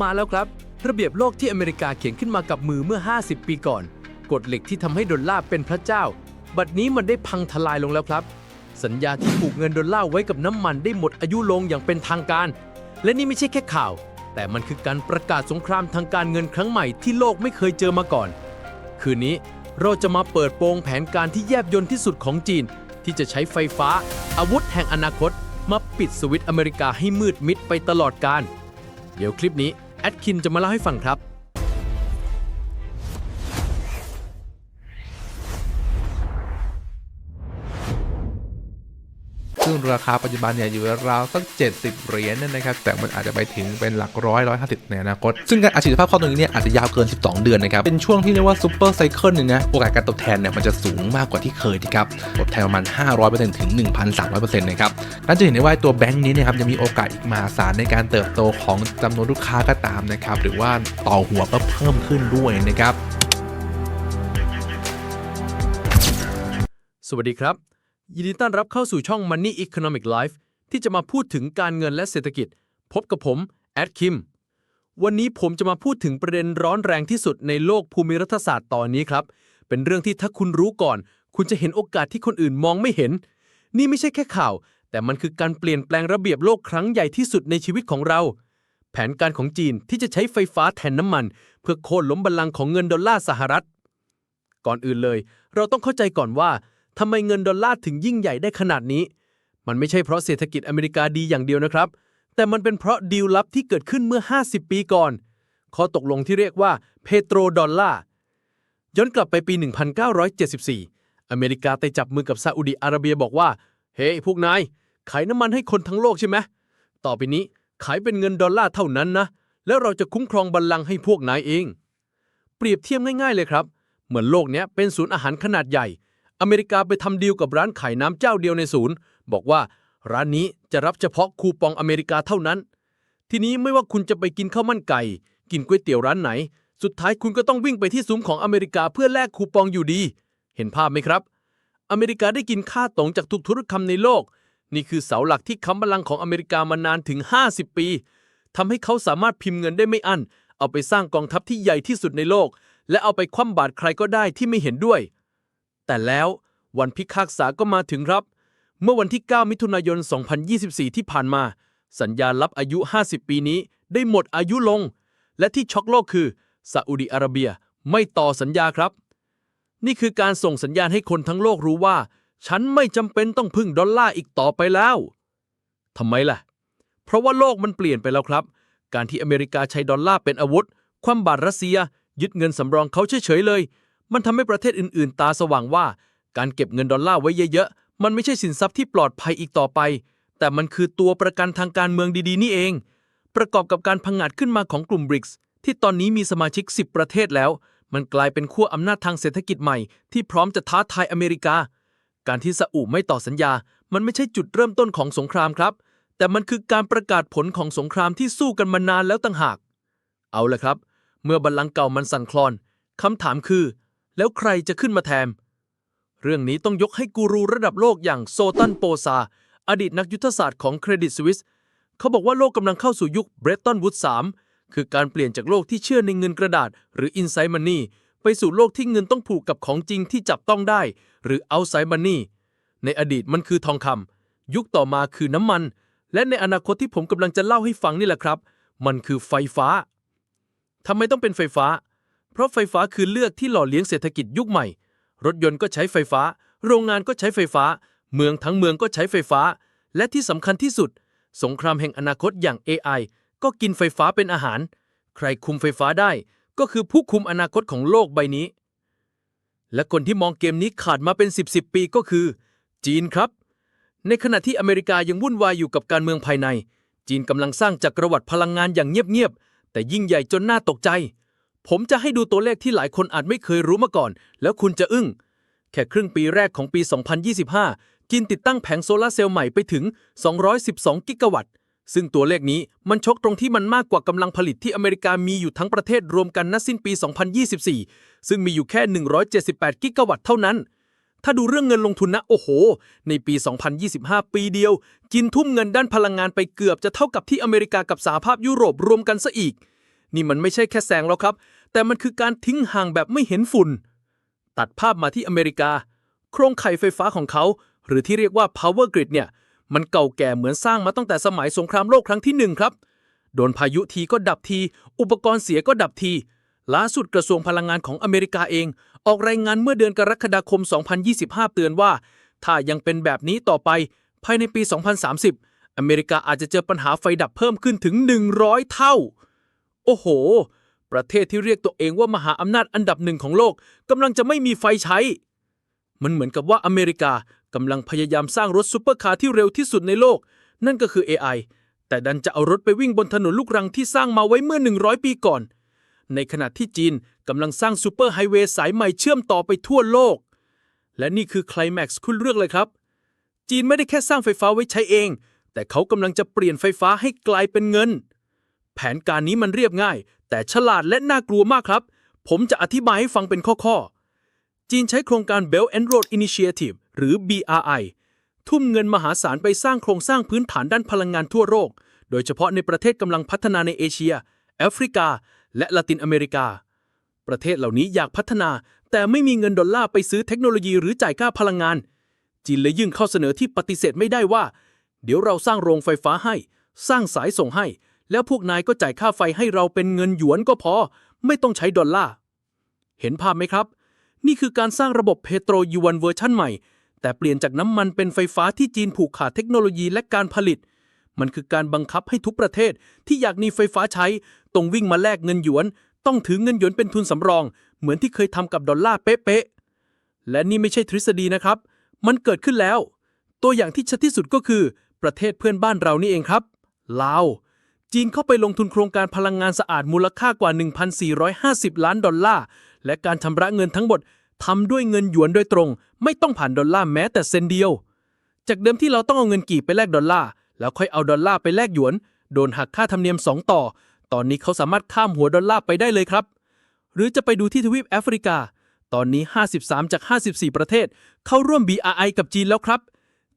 มาแล้วครับ ระเบียบโลกที่อเมริกาเขียนขึ้นมากับมือเมื่อ 50 ปีก่อน กฎเหล็กที่ทำให้ดอลลาร์เป็นพระเจ้า บัดนี้มันได้พังทลายลงแล้วครับ สัญญาที่ผูกเงินดอลลาร์ไว้กับน้ำมันได้หมดอายุลงอย่างเป็นทางการ และนี่ไม่ใช่แค่ข่าว แต่มันคือการประกาศสงครามทางการเงินครั้งใหม่ที่โลกไม่เคยเจอมาก่อน คืนนี้เราจะมาเปิดโปงแผนการที่แยบยลที่สุดของจีน ที่จะใช้ไฟฟ้า อาวุธแห่งอนาคต มาปิดสวิตอเมริกาให้มืดมิดไปตลอดกาล เดี๋ยวคลิปนี้แอดคินจะมาเล่าให้ฟังครับ ราคาปัจจุบันเนี่ยอยู่ราวสัก 70 เหรียญนั่นนะครับ แต่มันอาจจะไปถึงเป็นหลักร้อยร้อยห้าสิบในอนาคต ซึ่งการอัดฉีดภาพข้าตรงนี้เนี่ยอาจจะยาวเกิน 12 เดือนนะครับ เป็นช่วงที่เรียกว่าซูเปอร์ไซเคิลเนี่ยนะ โอกาสการตอบแทนเนี่ยมันจะสูงมากกว่าที่เคยนะครับ ตอบแทนประมาณ 500%ถึง 1,300%นะครับนั่นจะเห็นได้ว่าตัวแบงค์นี้นะครับจะมีโอกาสอีกมหาศาลในการเติบโตของจำนวนลูกค้าก็ตามนะครับ หรือว่าต่อหัวก็เพิ่มขึ้นด้วยนะครับ สวัสดีครับ ยินดีต้อนรับเข้าสู่ช่อง Money Economic Life ที่จะมาพูดถึงการเงินและเศรษฐกิจ พบกับผม แอดคิม วันนี้ผมจะมาพูดถึงประเด็นร้อนแรงที่สุดในโลกภูมิรัฐศาสตร์ตอนนี้ครับ เป็นเรื่องที่ถ้าคุณรู้ก่อน คุณจะเห็นโอกาสที่คนอื่นมองไม่เห็น นี่ไม่ใช่แค่ข่าว แต่มันคือการเปลี่ยนแปลงระเบียบโลกครั้งใหญ่ที่สุดในชีวิตของเรา แผนการของจีนที่จะใช้ไฟฟ้าแทนน้ำมัน เพื่อโค่นล้มบัลลังก์ของเงินดอลลาร์สหรัฐ ก่อนอื่นเลย เราต้องเข้าใจก่อนว่า ทำไมเงินดอลลาร์ถึงยิ่งใหญ่ได้ขนาดนี้ มันไม่ใช่เพราะเศรษฐกิจอเมริกาดีอย่างเดียวนะครับ แต่มันเป็นเพราะดีลลับที่เกิดขึ้นเมื่อ 50 ปีก่อน ข้อตกลงที่เรียกว่าเพโตรดอลลาร์ย้อนกลับไปปี 1974 อเมริกาไปจับมือกับซาอุดิอาระเบียบอกว่า เฮ้พวกนาย ขายน้ำมันให้คนทั้งโลกใช่ไหม ต่อไปนี้ขายเป็นเงินดอลลาร์เท่านั้นนะ แล้วเราจะคุ้มครองบัลลังก์ให้พวกนายเอง เปรียบเทียบง่ายๆเลยครับ เหมือนโลกนี้เป็นศูนย์อาหารขนาดใหญ่ อเมริกาไปทำดีลกับร้านขายน้ำเจ้าเดียวในศูนย์ บอกว่าร้านนี้จะรับเฉพาะคูปองอเมริกาเท่านั้น ทีนี้ไม่ว่าคุณจะไปกินข้าวมันไก่ กินก๋วยเตี๋ยวร้านไหน สุดท้ายคุณก็ต้องวิ่งไปที่ซุ้มของอเมริกาเพื่อแลกคูปองอยู่ดี เห็นภาพไหมครับ อเมริกาได้กินค่าตรงจากทุกธุรกรรมในโลก นี่คือเสาหลักที่ค้ำบัลลังก์ของอเมริกามานานถึง 50 ปีทำให้เขาสามารถพิมพ์เงินได้ไม่อั้น เอาไปสร้างกองทัพที่ใหญ่ที่สุดในโลก และเอาไปคว่ำบาตรใครก็ได้ที่ไม่เห็นด้วย แต่แล้ววันพิพากษาก็มาถึงครับ เมื่อวันที่ 9 มิถุนายน 2024 ที่ผ่านมา สัญญาลับอายุ 50 ปีนี้ได้หมดอายุลง และที่ช็อกโลกคือซาอุดิอาระเบียไม่ต่อสัญญาครับ นี่คือการส่งสัญญาณให้คนทั้งโลกรู้ว่า ฉันไม่จำเป็นต้องพึ่งดอลลาร์อีกต่อไปแล้วทำไมล่ะ เพราะว่าโลกมันเปลี่ยนไปแล้วครับ การที่อเมริกาใช้ดอลลาร์เป็นอาวุธ คว่ำบาตรรัสเซีย ยึดเงินสำรองเขาเฉยๆเลย มันทำให้ประเทศอื่นๆ ตาสว่างว่า การเก็บเงินดอลลาร์ไว้เยอะๆ มันไม่ใช่สินทรัพย์ที่ปลอดภัยอีกต่อไป แต่มันคือตัวประกันทางการเมืองดีๆ นี่เอง ประกอบกับการพังงาดขึ้นมาของกลุ่มบริกส์ที่ตอนนี้มีสมาชิก 10 ประเทศแล้ว มันกลายเป็นขั้วอำนาจทางเศรษฐกิจใหม่ที่พร้อมจะท้าทายอเมริกา การที่ซาอุไม่ต่อสัญญา มันไม่ใช่จุดเริ่มต้นของสงครามครับ แต่มันคือการประกาศผลของสงครามที่สู้กันมานานแล้วต่างหาก เอาละครับ เมื่อบัลลังก์เก่ามันสั่นคลอนคำถามคือ แล้วใครจะขึ้นมาแทน เรื่องนี้ต้องยกให้กูรูระดับโลกอย่างโซตันโปซา อดีตนักยุทธศาสตร์ของเครดิตสวิสเขาบอกว่าโลกกำลังเข้าสู่ยุคเบรตตันวูด3คือการเปลี่ยนจากโลกที่เชื่อในเงินกระดาษ หรือ inside money ไปสู่โลกที่เงินต้องผูกกับของจริงที่จับต้องได้ หรือ outside money ในอดีตมันคือทองคำยุคต่อมาคือน้ำมัน และในอนาคตที่ผมกำลังจะเล่าให้ฟังนี่แหละครับ มันคือไฟฟ้าทำไมต้องเป็นไฟฟ้า ราะไฟฟ้าคือเลือกที่หล่อเลี้ยงเศรษฐกิจยุคใหม่ รถยนต์ก็ใช้ไฟฟ้า โรงงานก็ใช้ไฟฟ้า เมืองทั้งเมืองก็ใช้ไฟฟ้า และที่สำคัญที่สุด สงครามแห่งอนาคตอย่าง AI ก็กินไฟฟ้าเป็นอาหาร ใครคุมไฟฟ้าได้ ก็คือผู้คุมอนาคตของโลกใบนี้ และคนที่มองเกมนี้ขาดมาเป็น 10บสปีก็คือ จีนครับ ในขณะที่อเมริกายังวุ่นวายอยู่กับการเมืองภายใน จีนกำลังสร้างจักรวรรดิพลังงานอย่างเงียบๆแต่ยิ่งใหญ่จนน่าตกใจ ผมจะให้ดูตัวเลขที่หลายคนอาจไม่เคยรู้มาก่อน แล้วคุณจะอึ้ง แค่ครึ่งปีแรกของปี 2025จีนติดตั้งแผงโซลาร์เซลล์ใหม่ไปถึง 212 กิกะวัตต์ ซึ่งตัวเลขนี้มันชกตรงที่มันมากกว่ากำลังผลิตที่อเมริกามีอยู่ทั้งประเทศรวมกันณสิ้นปี 2024 ซึ่งมีอยู่แค่ 178 กิกะวัตต์เท่านั้น ถ้าดูเรื่องเงินลงทุนนะโอ้โห ในปี 2025 ปีเดียวจีนทุ่มเงินด้านพลังงานไปเกือบจะเท่ากับที่อเมริกากับสหภาพยุโรปรวมกันซะอีก นี่มันไม่ใช่แค่แซงแล้วครับ แต่มันคือการทิ้งห่างแบบไม่เห็นฝุ่น ตัดภาพมาที่อเมริกา โครงข่ายไฟฟ้าของเขา หรือที่เรียกว่า power grid เนี่ย มันเก่าแก่เหมือนสร้างมาตั้งแต่สมัยสงครามโลกครั้งที่หนึ่งครับ โดนพายุทีก็ดับที อุปกรณ์เสียก็ดับที ล่าสุดกระทรวงพลังงานของอเมริกาเอง ออกรายงานเมื่อเดือนกรกฎาคม 2025 เตือนว่า ถ้ายังเป็นแบบนี้ต่อไปภายในปี 2030 อเมริกาอาจจะเจอปัญหาไฟดับเพิ่มขึ้นถึง 100 เท่า โอ้โห ประเทศที่เรียกตัวเองว่ามหาอำนาจอันดับหนึ่งของโลกกำลังจะไม่มีไฟใช้ มันเหมือนกับว่าอเมริกากำลังพยายามสร้างรถซูเปอร์คาร์ที่เร็วที่สุดในโลก นั่นก็คือ AI แต่ดันจะเอารถไปวิ่งบนถนนลูกรังที่สร้างมาไว้เมื่อ 100 ปีก่อน ในขณะที่จีนกำลังสร้างซูเปอร์ไฮเวย์สายใหม่เชื่อมต่อไปทั่วโลก และนี่คือไคลแม็กซ์คุณเลือกเลยครับ จีนไม่ได้แค่สร้างไฟฟ้าไว้ใช้เอง แต่เขากำลังจะเปลี่ยนไฟฟ้าให้กลายเป็นเงิน แผนการนี้มันเรียบง่าย แต่ฉลาดและน่ากลัวมากครับ ผมจะอธิบายให้ฟังเป็นข้อๆ จีนใช้โครงการ Belt and Road Initiative หรือ BRI ทุ่มเงินมหาศาลไปสร้างโครงสร้างพื้นฐานด้านพลังงานทั่วโลก โดยเฉพาะในประเทศกำลังพัฒนาในเอเชีย แอฟริกา และละตินอเมริกา ประเทศเหล่านี้อยากพัฒนา แต่ไม่มีเงินดอลลาร์ไปซื้อเทคโนโลยีหรือจ่ายค่าพลังงาน จีนเลยยื่นข้อเสนอที่ปฏิเสธไม่ได้ว่า เดี๋ยวเราสร้างโรงไฟฟ้าให้ สร้างสายส่งให้ แล้วพวกนายก็จ่ายค่าไฟให้เราเป็นเงินหยวนก็พอ ไม่ต้องใช้ดอลลาร์ เห็นภาพไหมครับ นี่คือการสร้างระบบเพโตรยวนเวอร์ชั่นใหม่ แต่เปลี่ยนจากน้ำมันเป็นไฟฟ้าที่จีนผูกขาดเทคโนโลยีและการผลิต มันคือการบังคับให้ทุกประเทศที่อยากมีไฟฟ้าใช้ ต้องวิ่งมาแลกเงินหยวน ต้องถือเงินหยวนเป็นทุนสำรอง เหมือนที่เคยทำกับดอลลาร์เป๊ะๆ และนี่ไม่ใช่ทฤษฎีนะครับ มันเกิดขึ้นแล้ว ตัวอย่างที่ชัดที่สุดก็คือ ประเทศเพื่อนบ้านเรานี่เองครับ ลาว จีนเข้าไปลงทุนโครงการพลังงานสะอาดมูลค่ากว่า 1,450 ล้านดอลลาร์ และการชำระเงินทั้งหมดทำด้วยเงินหยวนโดยตรง ไม่ต้องผ่านดอลลาร์แม้แต่เซนเดียว จากเดิมที่เราต้องเอาเงินกีบไปแลกดอลลาร์ แล้วค่อยเอาดอลลาร์ไปแลกหยวน โดนหักค่าธรรมเนียม 2 ต่อ ตอนนี้เขาสามารถข้ามหัวดอลลาร์ไปได้เลยครับ หรือจะไปดูที่ทวีปแอฟริกา ตอนนี้ 53 จาก 54 ประเทศ เข้าร่วม BRI กับจีนแล้วครับ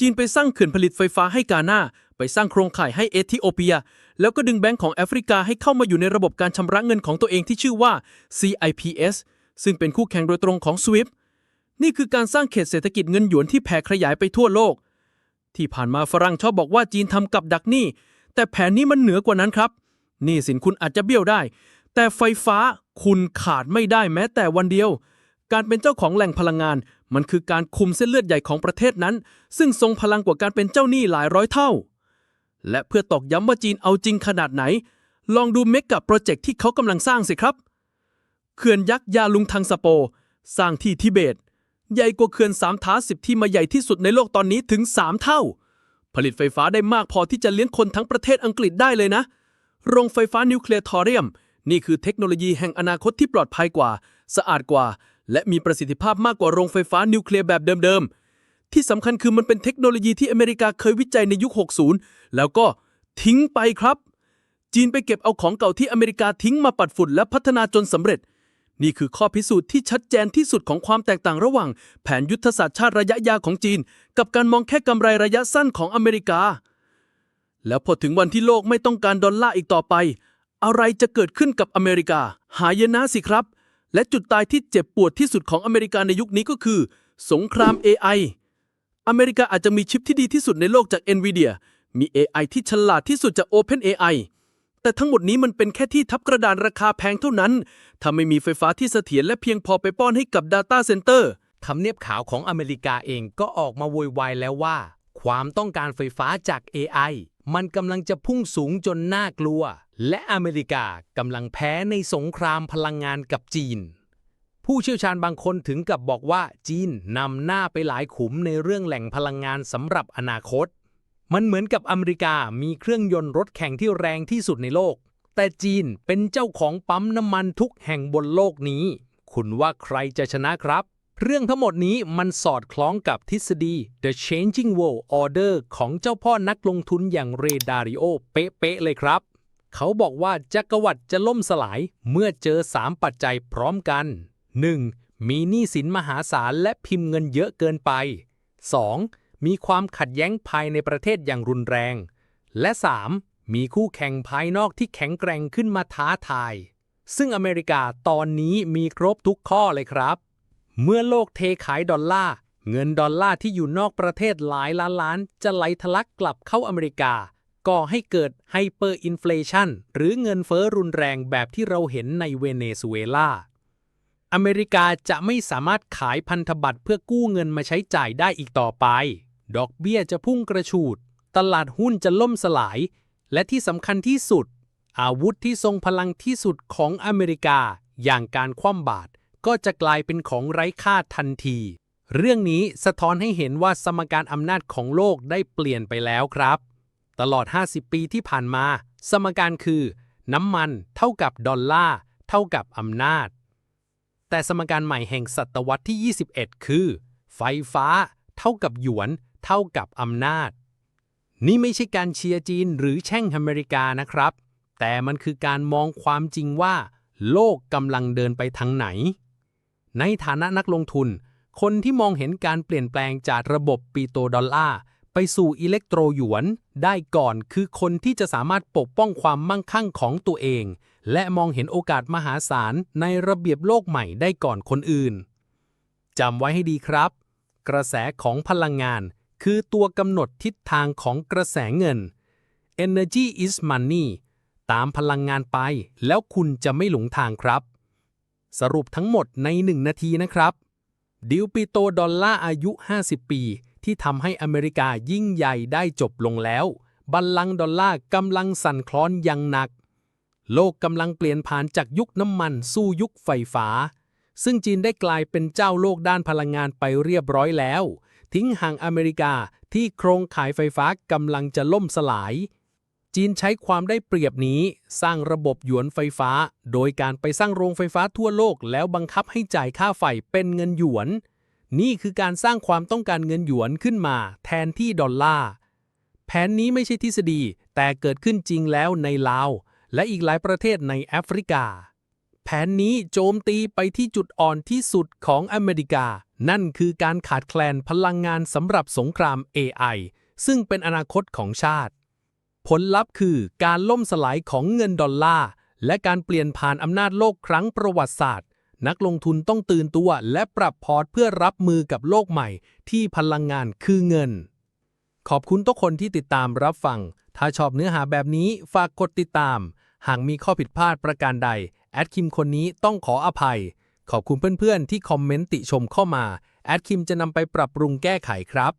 จีนไปสร้างเขื่อนผลิตไฟฟ้าให้กาหน้า ไปสร้างโครงข่ายให้เอธิโอเปีย แล้วก็ดึงแบงก์ของแอฟริกาให้เข้ามาอยู่ในระบบการชำระเงินของตัวเองที่ชื่อว่า CIPS ซึ่งเป็นคู่แข่งโดยตรงของ SWIFT นี่คือการสร้างเขตเศรษฐกิจเงินหยวนที่แผ่ขยายไปทั่วโลก ที่ผ่านมาฝรั่งชอบบอกว่าจีนทำกับดักหนี้ แต่แผนนี้มันเหนือกว่านั้นครับหนี่สินคุณอาจจะเบี้ยวได้ แต่ไฟฟ้าคุณขาดไม่ได้แม้แต่วันเดียว การเป็นเจ้าของแหล่งพลังงาน มันคือการคุมเส้นเลือดใหญ่ของประเทศนั้น ซึ่งทรงพลังกว่าการเป็นเจ้าหนี้หลายร้อยเท่า และเพื่อตอกย้ำว่าจีนเอาจริงขนาดไหน ลองดูเมกกะโปรเจกต์ที่เขากำลังสร้างสิครับ เขื่อนยักษ์ยาลุงทังสโป สร้างที่ทิเบต ใหญ่กว่าเขื่อนสามท้าสิบที่มาใหญ่ที่สุดในโลกตอนนี้ถึง 3 เท่า ผลิตไฟฟ้าได้มากพอที่จะเลี้ยงคนทั้งประเทศอังกฤษได้เลยนะ โรงไฟฟ้านิวเคลียร์ทอเรียม นี่คือเทคโนโลยีแห่งอนาคตที่ปลอดภัยกว่า สะอาดกว่า และมีประสิทธิภาพมากกว่าโรงไฟฟ้านิวเคลียร์แบบเดิมๆ ที่สำคัญคือมันเป็นเทคโนโลยีที่อเมริกาเคยวิจัยในยุค 60 แล้วก็ทิ้งไปครับ จีนไปเก็บเอาของเก่าที่อเมริกาทิ้งมาปัดฝุ่นและพัฒนาจนสำเร็จ นี่คือข้อพิสูจน์ที่ชัดเจนที่สุดของความแตกต่างระหว่าง แผนยุทธศาสตร์ชาติระยะยาวของจีน กับการมองแค่กำไรระยะสั้นของอเมริกา แล้วพอถึงวันที่โลกไม่ต้องการดอลลาร์อีกต่อไป อะไรจะเกิดขึ้นกับอเมริกา หายนะสิครับ และจุดตายที่เจ็บปวดที่สุดของอเมริกาในยุคนี้ก็คือ สงคราม AI อเมริกาอาจจะมีชิปที่ดีที่สุดในโลกจาก NVIDIA มี AI ที่ฉลาดที่สุดจาก OpenAI แต่ทั้งหมดนี้มันเป็นแค่ที่ทับกระดานราคาแพงเท่านั้น ถ้าไม่มีไฟฟ้าที่เสถียรและเพียงพอไปป้อนให้กับ Data Center ทำเนียบขาวของอเมริกาเองก็ออกมาโวยวายแล้วว่า ความต้องการไฟฟ้าจาก AI มันกำลังจะพุ่งสูงจนน่ากลัว และอเมริกากำลังแพ้ในสงครามพลังงานกับจีน ผู้เชี่ยวชาญบางคนถึงกับบอกว่าจีนนำหน้าไปหลายขุมในเรื่องแหล่งพลังงานสำหรับอนาคต มันเหมือนกับอเมริกามีเครื่องยนต์รถแข่งที่แรงที่สุดในโลก แต่จีนเป็นเจ้าของปั๊มน้ำมันทุกแห่งบนโลกนี้ คุณว่าใครจะชนะครับ เรื่องทั้งหมดนี้มันสอดคล้องกับทฤษฎี The Changing World Order ของเจ้าพ่อนักลงทุนอย่างเรดาริโอเป๊ะๆเลยครับ เขาบอกว่าจักรวรรดิจะล่มสลายเมื่อเจอ 3 ปัจจัยพร้อมกัน 1. มีหนี้สินมหาศาลและพิมพ์เงินเยอะเกินไป 2. มีความขัดแย้งภายในประเทศอย่างรุนแรง และ 3. มีคู่แข่งภายนอกที่แข็งแกร่งขึ้นมาท้าทาย ซึ่งอเมริกาตอนนี้มีครบทุกข้อเลยครับ เมื่อโลกเทขายดอลลาร์ เงินดอลลาร์ที่อยู่นอกประเทศหลายล้านล้านจะไหลทะลักกลับเข้าอเมริกา ก่อให้เกิดไฮเปอร์อินฟลชันหรือเงินเฟ้อรุนแรงแบบที่เราเห็นในเวเนซุเอลา อเมริกาจะไม่สามารถขายพันธบัตรเพื่อกู้เงินมาใช้จ่ายได้อีกต่อไป ดอกเบี้ยจะพุ่งกระฉูด ตลาดหุ้นจะล่มสลาย และที่สำคัญที่สุด อาวุธที่ทรงพลังที่สุดของอเมริกา อย่างการคว่ำบาตรก็จะกลายเป็นของไร้ค่าทันที เรื่องนี้สะท้อนให้เห็นว่าสมการอำนาจของโลกได้เปลี่ยนไปแล้วครับ ตลอด 50 ปีที่ผ่านมา สมการคือ น้ำมัน เท่ากับดอลลาร์ เท่ากับอำนาจ แต่สมการใหม่แห่งศตวรรษที่ 21 คือ ไฟฟ้า เท่ากับหยวน เท่ากับอำนาจ นี่ไม่ใช่การเชียร์จีนหรือแช่งอเมริกานะครับ แต่มันคือการมองความจริงว่า โลกกำลังเดินไปทางไหน ในฐานะนักลงทุน คนที่มองเห็นการเปลี่ยนแปลงจากระบบปีโตดอลลาร์ไปสู่อิเล็กโทรหยวนได้ก่อนคือคนที่จะสามารถปกป้องความมั่งคั่งของตัวเอง และมองเห็นโอกาสมหาศาลในระเบียบโลกใหม่ได้ก่อนคนอื่น จำไว้ให้ดีครับ กระแสของพลังงานคือตัวกำหนดทิศทางของกระแสเงิน Energy is money ตามพลังงานไปแล้วคุณจะไม่หลงทางครับ สรุปทั้งหมดใน 1 นาทีนะครับ ดิวปิโตดอลลาร์อายุ 50 ปี ที่ทำให้อเมริกายิ่งใหญ่ได้จบลงแล้ว บัลลังก์ดอลลาร์กำลังสั่นคลอนอย่างหนัก โลกกำลังเปลี่ยนผ่านจากยุคน้ำมันสู่ยุคไฟฟ้า ซึ่งจีนได้กลายเป็นเจ้าโลกด้านพลังงานไปเรียบร้อยแล้ว ทิ้งห่างอเมริกาที่โครงข่ายไฟฟ้ากำลังจะล่มสลาย จีนใช้ความได้เปรียบนี้ สร้างระบบหยวนไฟฟ้า โดยการไปสร้างโรงไฟฟ้าทั่วโลก แล้วบังคับให้จ่ายค่าไฟเป็นเงินหยวน นี่คือการสร้างความต้องการเงินหยวนขึ้นมา แทนที่ดอลลาร์แผนนี้ไม่ใช่ทฤษฎีแต่เกิดขึ้นจริงแล้วในลาว และอีกหลายประเทศในแอฟริกา แผนนี้โจมตีไปที่จุดอ่อนที่สุดของอเมริกา นั่นคือการขาดแคลนพลังงานสำหรับสงคราม AI ซึ่งเป็นอนาคตของชาติ ผลลัพธ์คือการล่มสลายของเงินดอลลาร์ และการเปลี่ยนผ่านอำนาจโลกครั้งประวัติศาสตร์ นักลงทุนต้องตื่นตัวและปรับพอร์ตเพื่อรับมือกับโลกใหม่ ที่พลังงานคือเงิน ขอบคุณทุกคนที่ติดตามรับฟัง ถ้าชอบเนื้อหาแบบนี้ฝากกดติดตาม หากมีข้อผิดพลาดประการใด แอดคิมคนนี้ต้องขออภัย ขอบคุณเพื่อนๆ ที่คอมเมนต์ติชมเข้ามา แอดคิมจะนำไปปรับปรุงแก้ไขครับ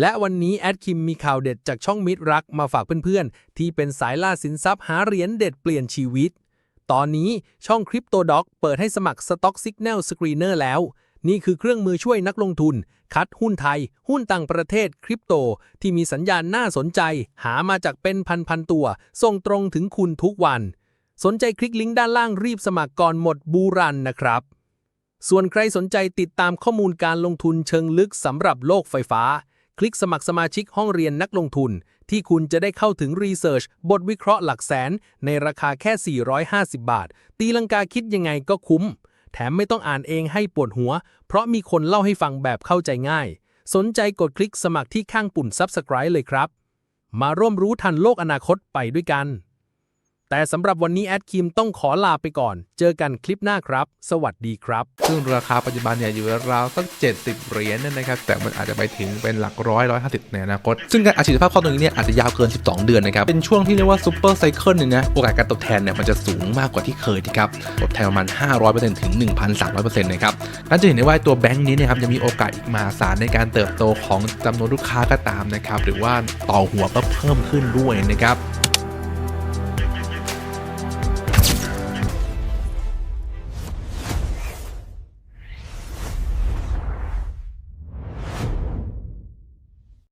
และวันนี้แอดคิมมีข่าวเด็ดจากช่องมิตรรักมาฝากเพื่อนๆ ที่เป็นสายล่าสินทรัพย์หาเหรียญเด็ดเปลี่ยนชีวิต ตอนนี้ช่อง Crypto Doc เปิดให้สมัคร Stock Signal Screener แล้ว นี่คือเครื่องมือช่วยนักลงทุน คัดหุ้นไทย หุ้นต่างประเทศ คริปโต ที่มีสัญญาณน่าสนใจ หามาจากเป็นพันๆตัว ส่งตรงถึงคุณทุกวัน สนใจคลิกลิงก์ด้านล่างรีบสมัครก่อนหมดบูรันนะครับ ส่วนใครสนใจติดตามข้อมูลการลงทุนเชิงลึกสำหรับโลกไฟฟ้า คลิกสมัครสมาชิกห้องเรียนนักลงทุน ที่คุณจะได้เข้าถึงรีเสิร์ชบทวิเคราะห์หลักแสน ในราคาแค่ 450 บาท ตีลังกาคิดยังไงก็คุ้ม แถมไม่ต้องอ่านเองให้ปวดหัว เพราะมีคนเล่าให้ฟังแบบเข้าใจง่าย สนใจกดคลิกสมัครที่ข้างปุ่ม Subscribe เลยครับ มาร่วมรู้ทันโลกอนาคตไปด้วยกัน แต่สำหรับวันนี้แอดคิมต้องขอลาไปก่อน เจอกันคลิปหน้าครับ สวัสดีครับ ซึ่งราคาปัจจุบันเนี่ยอยู่ราวๆสัก 70 เหรียญนนะครับ แต่มันอาจจะไปถึงเป็นหลักร้อยร้อยห้าสิบในอนาคต ซึ่งการอัดฉีดภาพคล่อตรงนี้เนี่ยอาจจะยาวเกิน 12 เดือนนะครับ เป็นช่วงที่เรียกว่าซูเปอร์ไซเคิลเนี่ยนะ โอกาสการตอบแทนเนี่ยมันจะสูงมากกว่าที่เคยนะครับ ตอบแทนประมาณ 500%ถึง 1,300%นะครับนั่นจะเห็นได้ว่าตัวแบงค์นี้เนะครับจะมีโอกาสอีกมหาศาลในการเติบโตของจำนวนลูกค้าก็ตามนะครับ หรือว่าต่อหัวก็เพิ่มขึ้นด้วยนะครับ